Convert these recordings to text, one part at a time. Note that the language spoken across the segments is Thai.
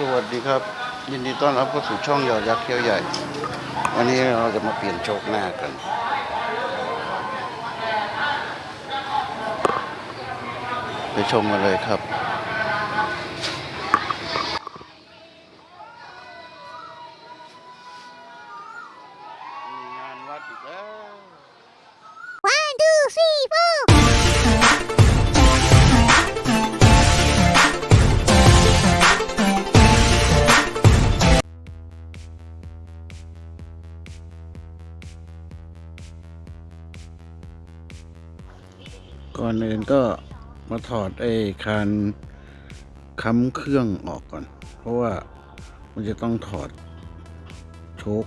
สวัสดีครับ ยินดีต้อนรับเข้าสู่ช่องยอยักษ์เขี้ยวใหญ่ วันนี้เราจะมาเปลี่ยนโชคหน้ากัน ไปชมกันเลยครับ ถอดไอ้คานค้ำเครื่องออกก่อน เพราะว่ามันจะต้องถอดโชค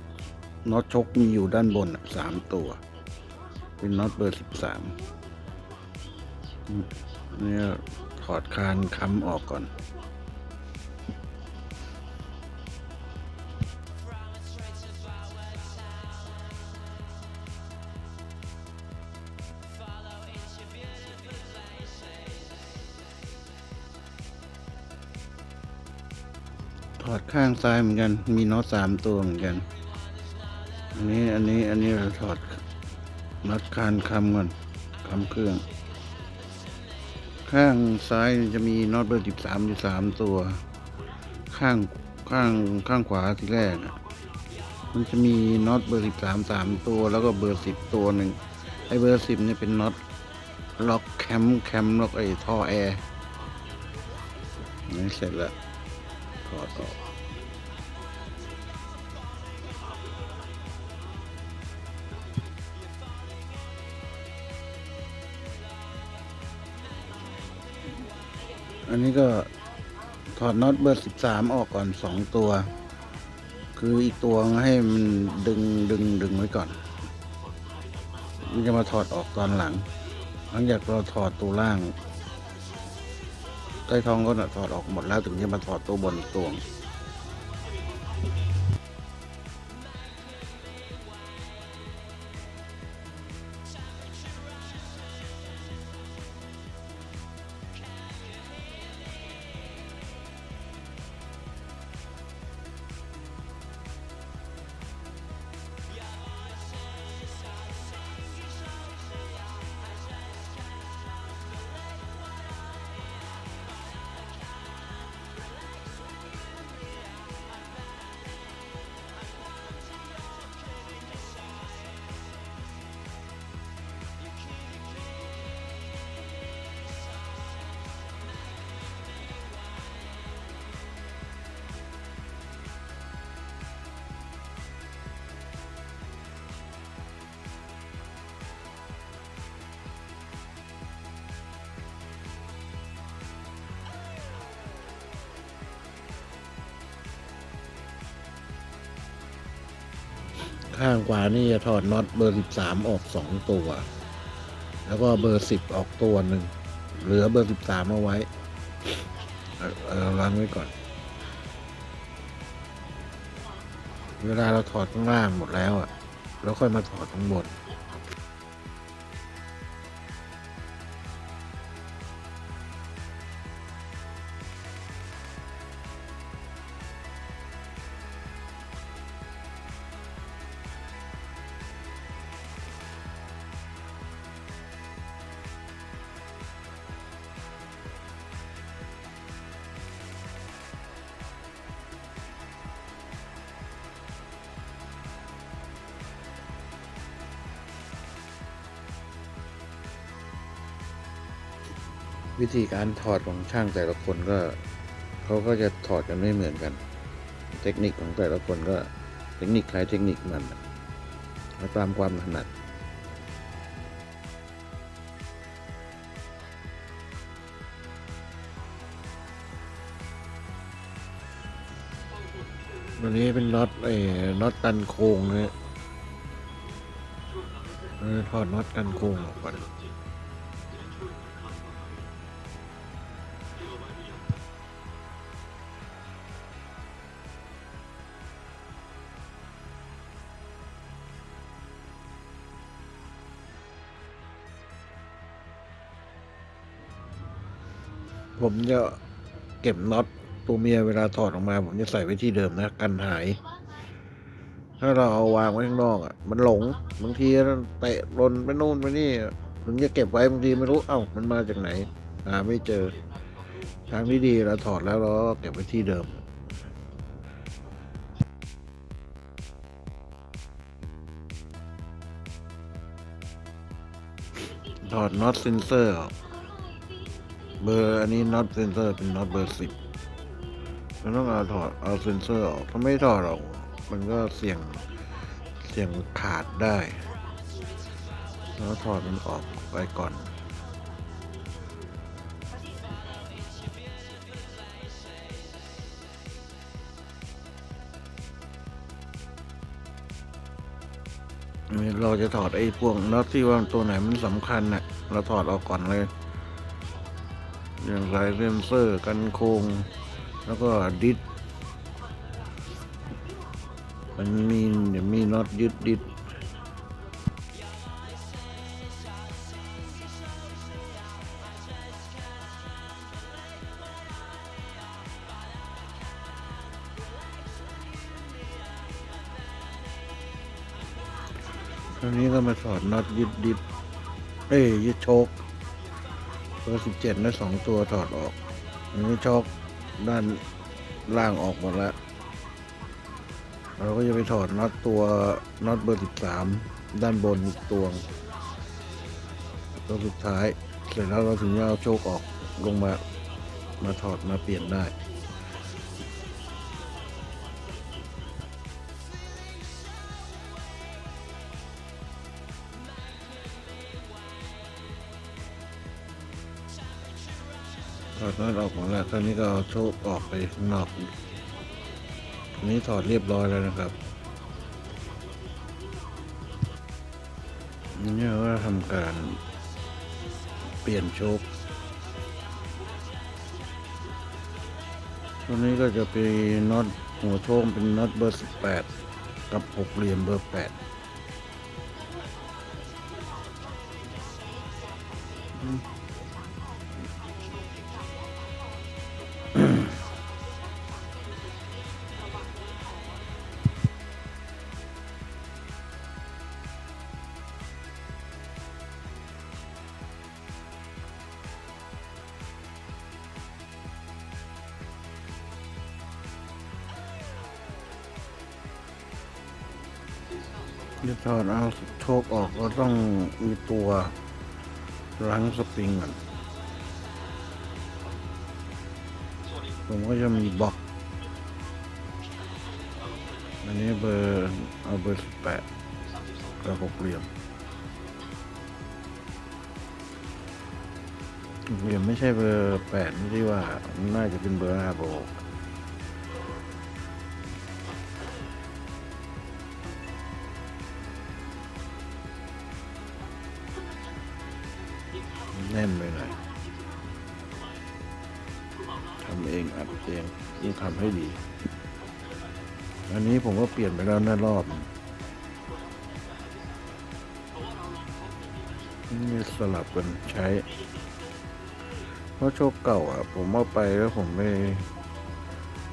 น็อตโชคมีอยู่ด้านบนสามตัว เป็นน็อตเบอร์สิบสามเนี่ยถอดคานค้ำออกก่อน ข้างซ้ายเหมือนกัน มีน็อตสามตัวเหมือนกัน อันนี้อันนี้อันนี้เราถอดน็อตคานคำก่อนคำเครื่อง ข้างซ้ายจะมีน็อตเบอร์สิบสามอยู่สามตัว ข้างข้างข้างขวาที่แรกมันจะมีน็อตเบอร์สิบสามสามตัว แล้วก็เบอร์สิบตัวหนึ่งไอเบอร์สิบเนี่ยเป็นน็อตล็อกแคมแคมล็อกไอท่อแอร์นี่เสร็จแล้วถอดออก อันนี้ก็ถอดน็อตเบอร์สิบสามออกก่อนสองตัว คืออีกตัวให้มันดึงดึงดึงไว้ก่อน มันจะมาถอดออกตอนหลัง หลังจากเราถอดตัวล่างใต้ท้องก็ถอดออกหมดแล้วถึงจะมาถอดตัวบนอีกตัว ข้างขวานี่จะถอดน็อตเบอร์สิบสามออกสองตัว แล้วก็เบอร์สิบออกตัวหนึ่งเหลือเบอร์สิบสามเอาไว้เออวางไว้ก่อน เวลาเราถอดข้างล่างหมดแล้วอะ แล้วค่อยมาถอดข้างบน วิธีการถอดของช่างแต่ละคนก็เขาก็จะถอดกันไม่เหมือนกัน เทคนิคของแต่ละคนก็เทคนิคคล้ายเทคนิคมันอะแล้วตามความถนัดวันนี้เป็นน็อตไอ้น็อตกันโค้งนี่ยเออถอดน็อตกันโค้งออกก่อน ผมจะเก็บน็อตตัวเมียเวลาถอดออกมา ผมจะใส่ไว้ที่เดิมนะ กันหาย ถ้าเราเอาวางไว้ข้างนอกอะ มันหลงบางทีเตะล่นไปนู่นไปนี่ถึงจะเก็บไว้บางทีไม่รู้เอ้ามันมาจากไหนหาไม่เจอ ทางที่ดีเราถอดแล้วเราก็เก็บไว้ที่เดิมถอดน็อตเซนเซอร์ออก เบอร์อันนี้น็อตเซนเซอร์เป็นน็อตเบอร์สิบมันต้องเอาถอดเอาเซนเซอร์ออกถ้าไม่ถอดออกมันก็เสี่ยงเสี่ยงขาดได้ แล้วถอดมันออกไปก่อนเราจะถอดไอ้พวกน็อตที่ว่าตัวไหนมันสำคัญน่ะเราถอดออกก่อนเลย อย่างสายเซนเซอร์กันโครงแล้วก็ดิสมันมีเดี๋ยวมีน็อตยึดดิสคราวนี้ก็มาถอดน็อตยึดดิสเอ้ยยึดโช ตัวสิบเจ็ดนะสองตัวถอดออกอันนี้ช็อกด้านล่างออกหมดแล้ว เราก็จะไปถอดน็อตตัวน็อตเบอร์สิบสามด้านบนอีกตัวงตัวสุดท้าย เสร็จแล้วเราถึงจะเอาโชคออกลงมา มาถอดมาเปลี่ยนได้ แล้วออกของแล้วคราวนี้ก็เอาโชกออกไปข้างนอกอีกอันนี้ถอดเรียบร้อยแล้วนะครับนี่ว่าทำการเปลี่ยนโชกตัวนี้ก็จะเป็นน็อตหัวโชกเป็นน็อตเบอร์ 18 กับหกเหลี่ยมเบอร์ 8 มีตัวล้งสปริงก่อนผมก็จะมีบล็อก อันนี้เบอร์เอาเบอร์สิบแปดกับหกเหลี่ยมเหลี่ยมไม่ใช่เบอร์แปดไม่ใช่ว่า น่าจะเป็นเบอร์ห้าโบ เปลี่ยนไปแล้วนะรอบนี่สลับกันใช้ เพราะโชคเก่าอะ ผมเอาไปแล้วผมไป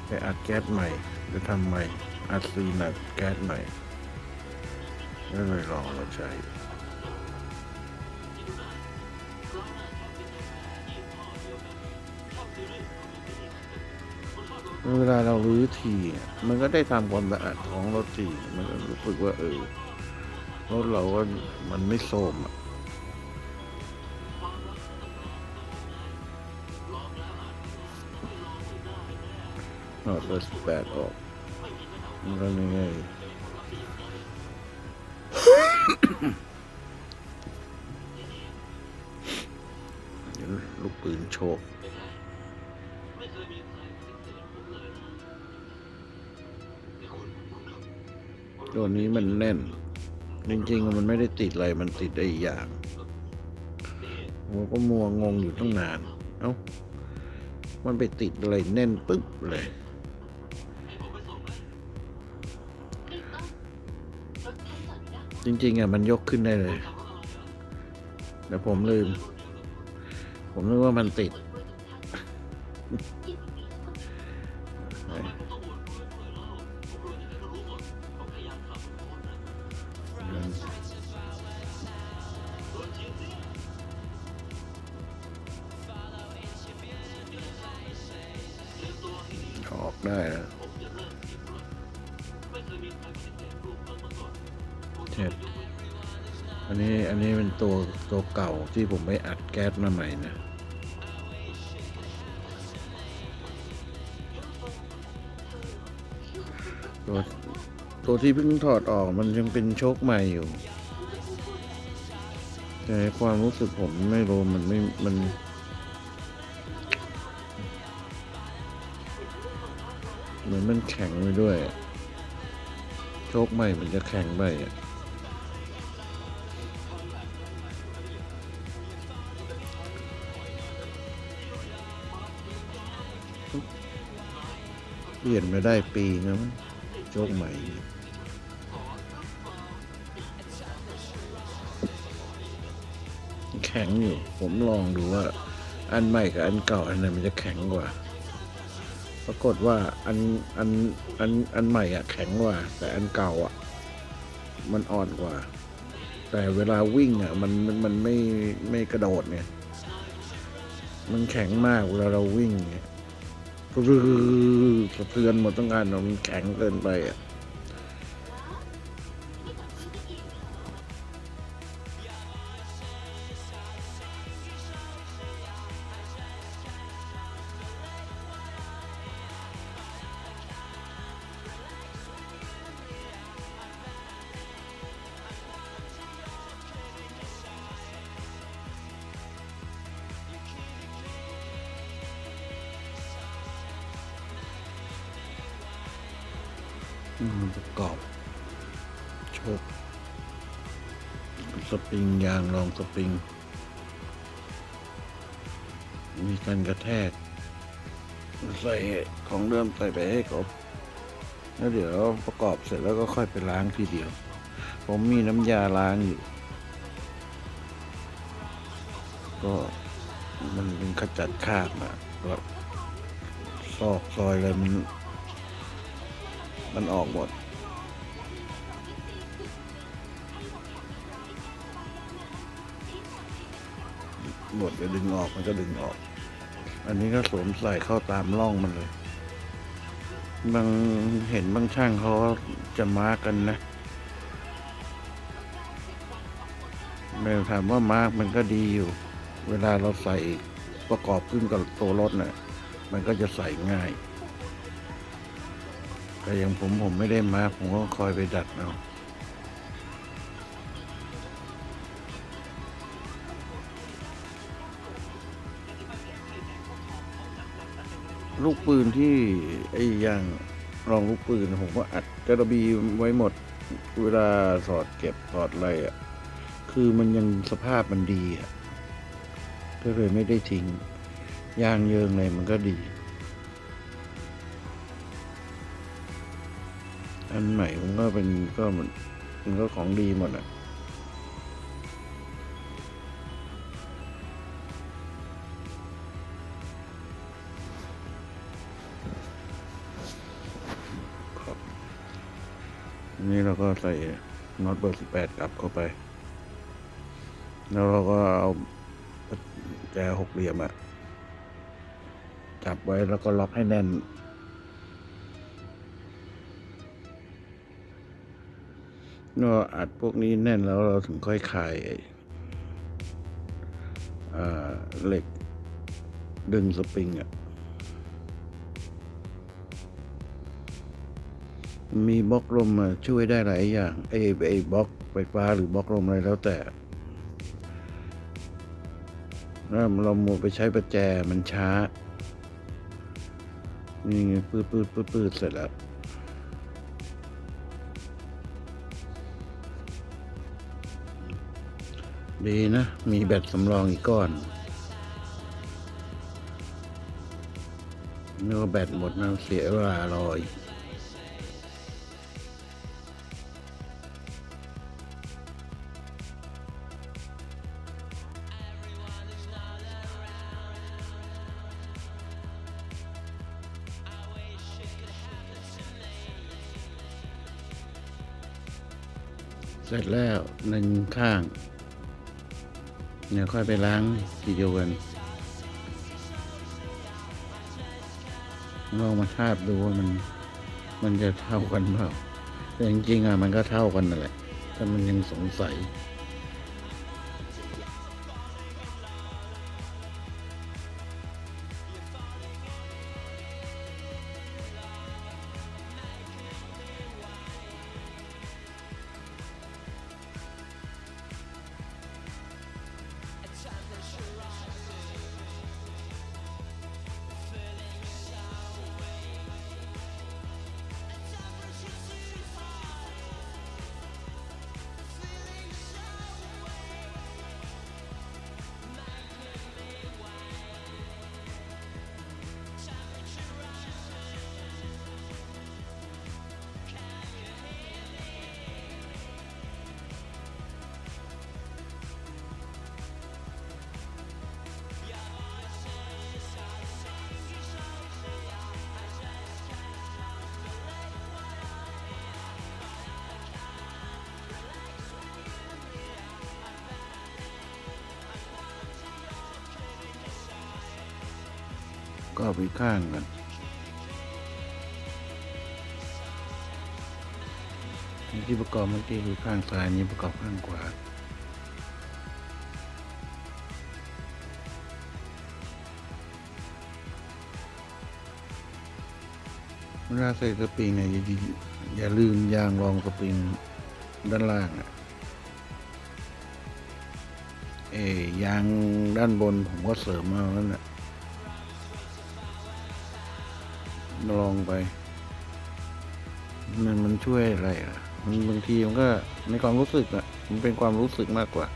ไปอัดแก๊สใหม่จะทำใหม่อัดซีนัดแก๊สใหม่ไม่เลยลองมาใช้ เวลาเรารื้อทีมันก็ได้ทำความสะอาดของรถทีมันก็รู้สึกว่า เออรถเราก็มันไม่โทรมอะเอาเบอร์สิบแปดออกมันก็ง่ายๆเดี๋ยลูกปืนโชก ตัวนี้มันแน่น จริงๆ มันไม่ได้ติดอะไร มันติดไอ้อย่างผมก็มัวงงอยู่ตั้งนาน เอ้า มันไปติดอะไรแน่นปึ๊บเลยจริงๆอะมันยกขึ้นได้เลย แต่ผมลืม ผมนึกว่ามันติด ออกได้แล้วเจ็ดอันนี้อันนี้เป็นตัวตัวเก่าที่ผมไปอัดแก๊สมาใหม่นะตัว ตัวที่เพิ่งถอดออกมันยังเป็นโชคใหม่อยู่ แต่ความรู้สึกผมไม่รู้มันไม่ มัน เหมือนมันแข็งไปด้วย โชคใหม่มันจะแข็งไปอะเปลี่ยนมาได้ปีนะมั้งโชคใหม่ ข็งอยู่ ผมลองดูว่า อันใหม่กับอันเก่าอันไหนมันจะแข็งกว่า ปรากฏว่าอันอันอันอันใหม่อะแข็งกว่า แต่อันเก่าอะมันอ่อนกว่า แต่เวลาวิ่งอะมันมันมันไม่ไม่กระโดดเนี่ย มันแข็งมากเวลาเราวิ่งเนี่ยรือสะเทือนหมดทั้งงานอะมันแข็งเกินไปอะ มประกอบโชคสปริงยางรองสปริง มีการกระแทก ใส่ของเดิมใส่ไปให้ครบแล้วเดี๋ยวประกอบเสร็จแล้วก็ค่อยไปล้างทีเดียว ผมมีน้ำยาล้างอยู่ ก็มันเป็นขจัดคราบอะแบบซอกซอยอะไรมัน มันออกหมด หมดจะดึงออกมันก็ดึงออก อันนี้ก็สวมใส่เข้าตามร่องมันเลย บางเห็นบางช่างเขาจะมาร์กันนะแต่ถามว่ามาร์กมันก็ดีอยู่ เวลาเราใส่ประกอบขึ้นกับตัวรถน่ะ มันก็จะใส่ง่าย แต่อย่างผมผมไม่ได้มาผมก็คอยไปดัดเอาลูกปืนที่ไอ้อย่างรองลูกปืนผมก็อัดกระบีไว้หมดเวลาถอดเก็บถอดอะไรอะ คือมันยังสภาพมันดีอะ ก็เลยไม่ได้ทิ้งยางเยิงอะไรมันก็ดี อันใหม่ผมก็เป็นก็มันมันก็ของดีหมดอะนนี้เราก็ใส่น็อตเบอร์สิบแปดกลับเข้าไป แล้วเราก็เอาแจหกเหลี่ยมอะจับไว้แล้วก็ล็อกให้แน่น เมื่ออัดพวกนี้แน่นแล้วเราถึงค่อยคลายเหล็กดึงสปริงอะมีบล็อกลมมาช่วยได้หลายอย่างไอ้ไอ้บล็อกไฟฟ้าหรือบล็อกลมอะไรแล้วแต่ถ้าเราโมวไปใช้ประแจมันช้า นี่ไงปืดปืดปืดปืดเสร็จแล้ว ดีนะ มีแบตสำรองอีกก้อนเนื้อแบตหมดนะเสียเวลาลอยเสร็จแล้วหนึ่งข้าง เดี๋ยวค่อยไปล้างทีเดียวกันลองมาทาบดูว่ามัน มันจะเท่ากันเปล่าแต่จริงๆอะมันก็เท่ากันนั่นแหละ แต่มันยังสงสัย ก็เอาไปข้างกันที่ประกอบเมื่อกี้คือข้างซ้ายนี้ประกอบข้างขวาเวลาใส่สปริงเนี่ยอย่าลืมยางรองสปริงด้านล่างอะเอยางด้านบนผมก็เสริมมาแล้วน่ะ ลองไป มันมันช่วยอะไรอะ มันบางทีมันก็ในความรู้สึกอะมันเป็นความรู้สึกมากกว่า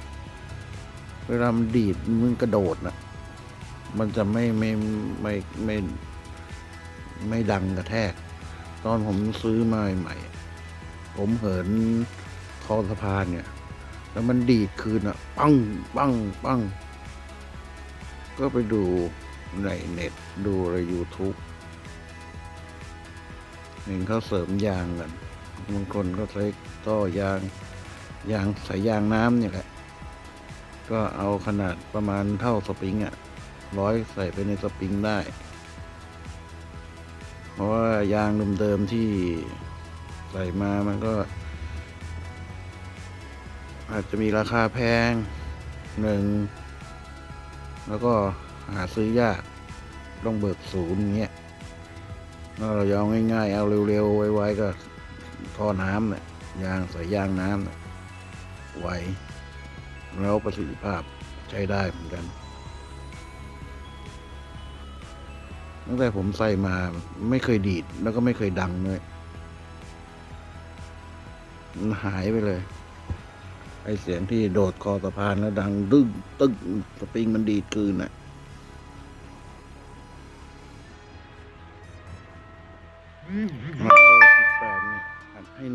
เวลามันดีดมันกระโดดน่ะมันจะไม่ไม่ไม่ไม่ไม่ดังกระแทก ตอนผมซื้อมาใหม่ผมเหินคอสะพานเนี่ย แล้วมันดีดคืนอะปังปังปัง ก็ไปดูในเน็ตดูใน YouTube เห็นเขาเสริมยางกันบางคนก็ใช้ต่อยางยางสายยางน้ำเนี่ยแหละ ก็เอาขนาดประมาณเท่าสปริงอะ่ะร้อยใส่ไปในสปริงได้ เพราะว่ายางเดิมๆที่ใส่มามันก็ อาจจะมีราคาแพงหนึ่งแล้วก็หาซื้อยากต้องเบิกศูนย์อย่างเงี้ย เรายองง่ายๆ เอาเร็วๆ ไวๆก็ท่อน้ำเนี่ยยางใส่ยางน้ำเนี่ยไวแล้วประสิทธิภาพใช้ได้เหมือนกัน ตั้งแต่ผมใส่มาไม่เคยดีดแล้วก็ไม่เคยดังเลยมันหายไปเลย ไอเสียงที่โดดคอสะพานแล้วดังดึงตึ้งสปริงมันดีดคืนน่ะ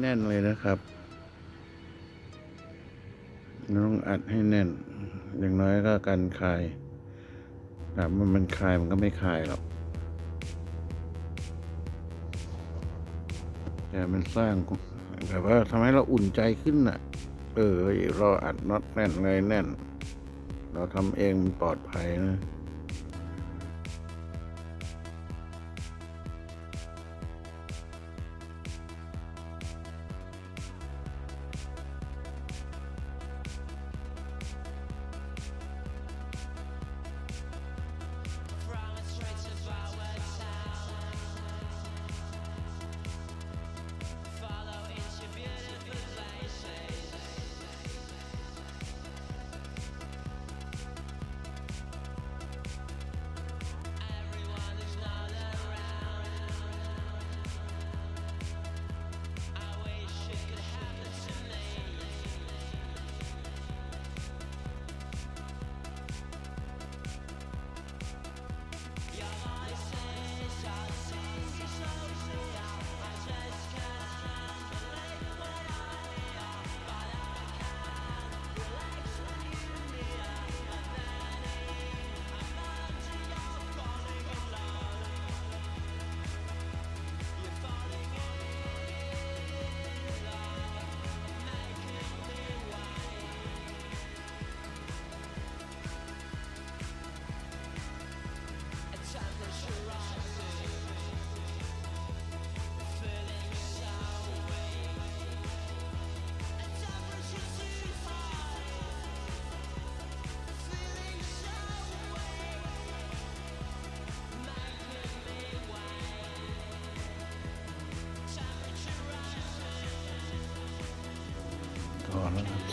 น่นเลยนะครับต้องอัดให้แน่น อย่างน้อยก็กันคายถามว่มันคายมันก็ไม่คายหรอก แต่มันสร้างแบบว่าทำให้เราอุ่นใจขึ้นน่ะ เออ เราอัดน็อตแน่นเลยแน่น เราทำเองมันปลอดภัยนะ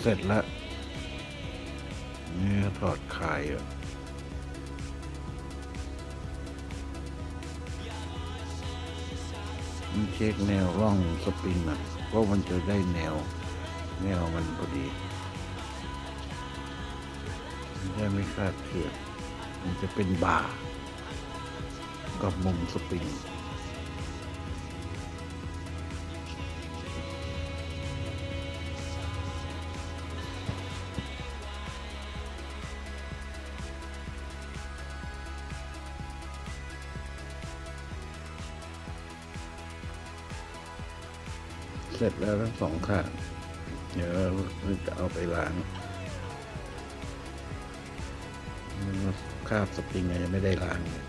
เสร็จแล้วนี่ถอดคายอะนี่เช็คแนวร่องสปริงอะเพราะมันจะได้แนว แนวมันพอดีไม่ได้ไม่คาดเคลื่อนมันจะเป็นบ่ากับมุมสปริง แล้วทั้งสองข้างเดี๋ยวเราจะเอาไปล้างคราบสปริงยังไม่ได้ล้างเลย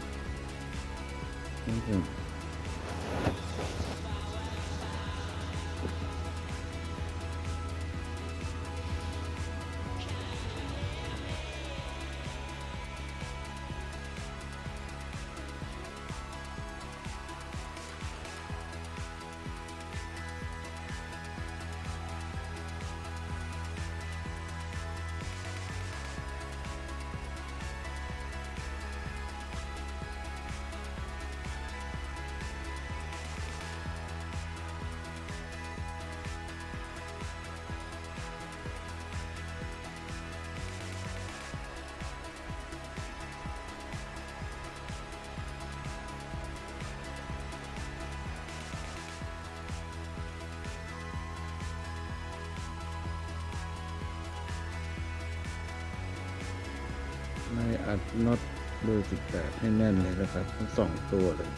นี่คือในอัดน็อตเบอร์สิบแปดให้แน่นเลยนะครับ ทั้งสองตัวเลย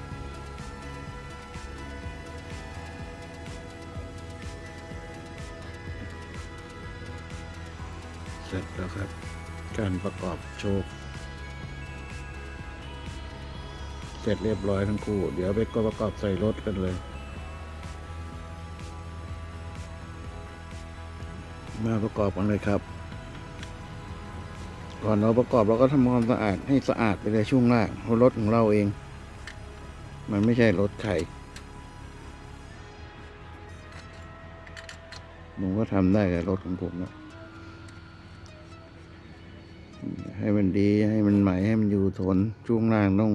เสร็จแล้วครับ การประกอบโชค เสร็จเรียบร้อยทั้งคู่ เดี๋ยวไปก็ประกอบใส่รถกันเลย มาประกอบกันเลยครับ ก่อนเราประกอบเราก็ทำความสะอาดให้สะอาดไปเลยช่วงล่างเพราะรถของเราเอง มันไม่ใช่รถใครผมก็ทำได้กับรถของผมนะให้มันดีให้มันใหม่ให้มันอยู่ทนช่วงล่างต้อง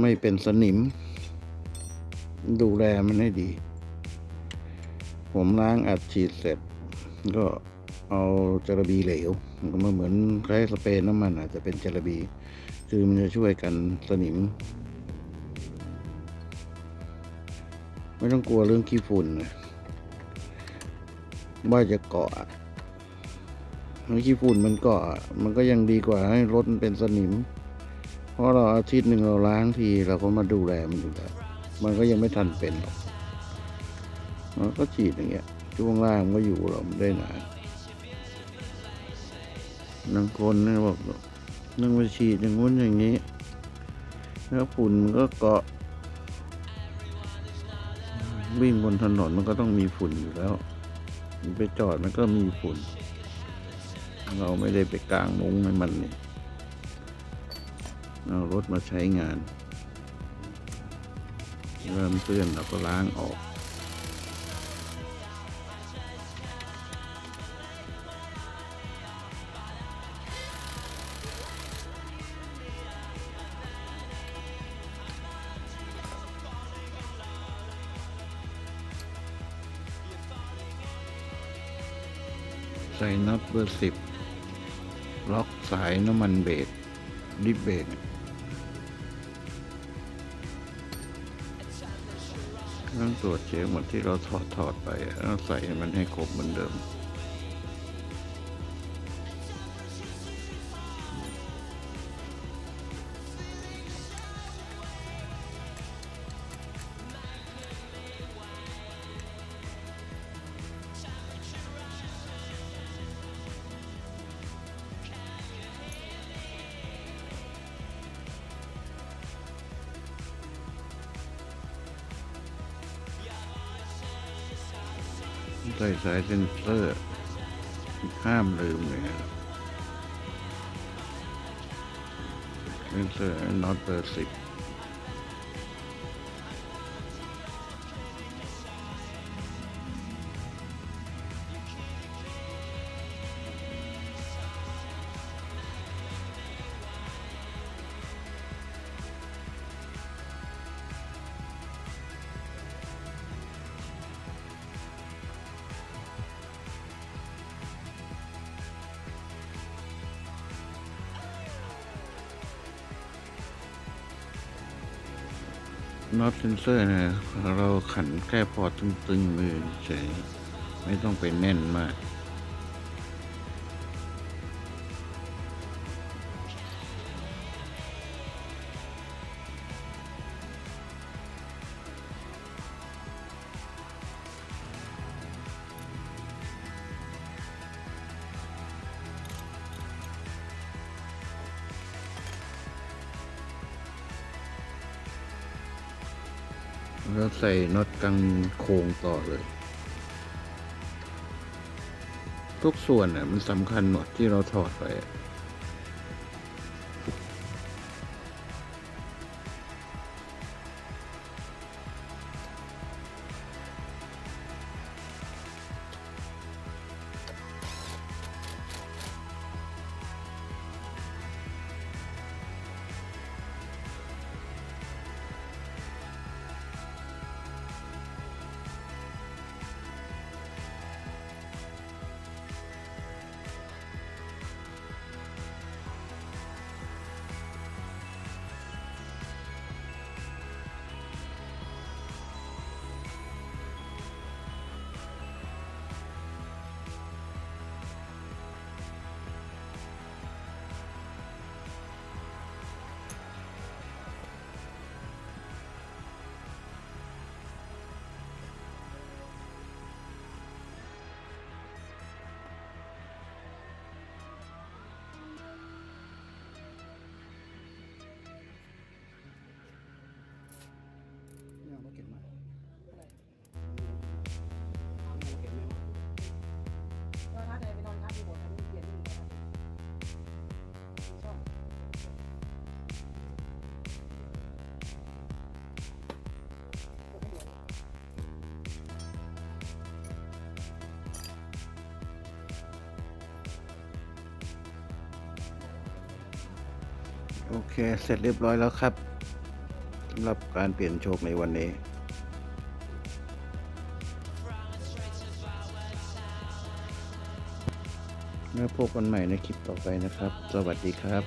ไม่เป็นสนิม ดูแลมันให้ดี ผมล้างอัดฉีดเสร็จก็ เอาจระบีเหลวมันก็มาเหมือนคล้ายสเปรย์น้ำมันอาจจะเป็นจระบี คือมันจะช่วยกันสนิม ไม่ต้องกลัวเรื่องขี้ฝุ่นนะว่าจะเกาะเมื่อขี้ฝุ่นมันเกาะมันก็ยังดีกว่าให้รถมันเป็นสนิม เพราะเราอาทิตย์หนึ่งเราล้างทีเราก็มาดูแลมันอยู่แล้วมันก็ยังไม่ทันเป็นหรอกมันก็ฉีดอย่างเงี้ยช่วงล่างมันก็อยู่เราไม่ได้นาน บางคนเนี่ยบอกนั่งไปฉีดอย่างงู้นอย่างนี้ แล้วฝุ่นมันก็เกาะ วิ่งบนถนนมันก็ต้องมีฝุ่นอยู่แล้ว ไปจอดมันก็มีฝุ่น เราไม่ได้ไปกลางมุ้งให้มันนี่เอารถมาใช้งาน เริ่มเปื้อนเราก็ล้างออก ใส่น็อตเบอร์สิบล็อกสายน้ำมันเบรกดิเบรกต้องตรวจเช็คหมดที่เราถอดถอดไปแล้วใส่มันให้ครบเหมือนเดิม ใส่สายเซนเซอร์ห้ามลืมเลยครับเซนเซอร์น็อตเบอร์สิบ เซนเซอร์นะเราขันแค่พอตึงๆมือเฉยไม่ต้องไปแน่นมาก แล้วใส่น็อตกลางโค้งต่อเลย ทุกส่วนอะมันสำคัญหมดที่เราถอดไปอะ โอเค เสร็จเรียบร้อยแล้วครับสำหรับการเปลี่ยนโชคในวันนี้ แล้วพบกันใหม่ในคลิปต่อไปนะครับ สวัสดีครับ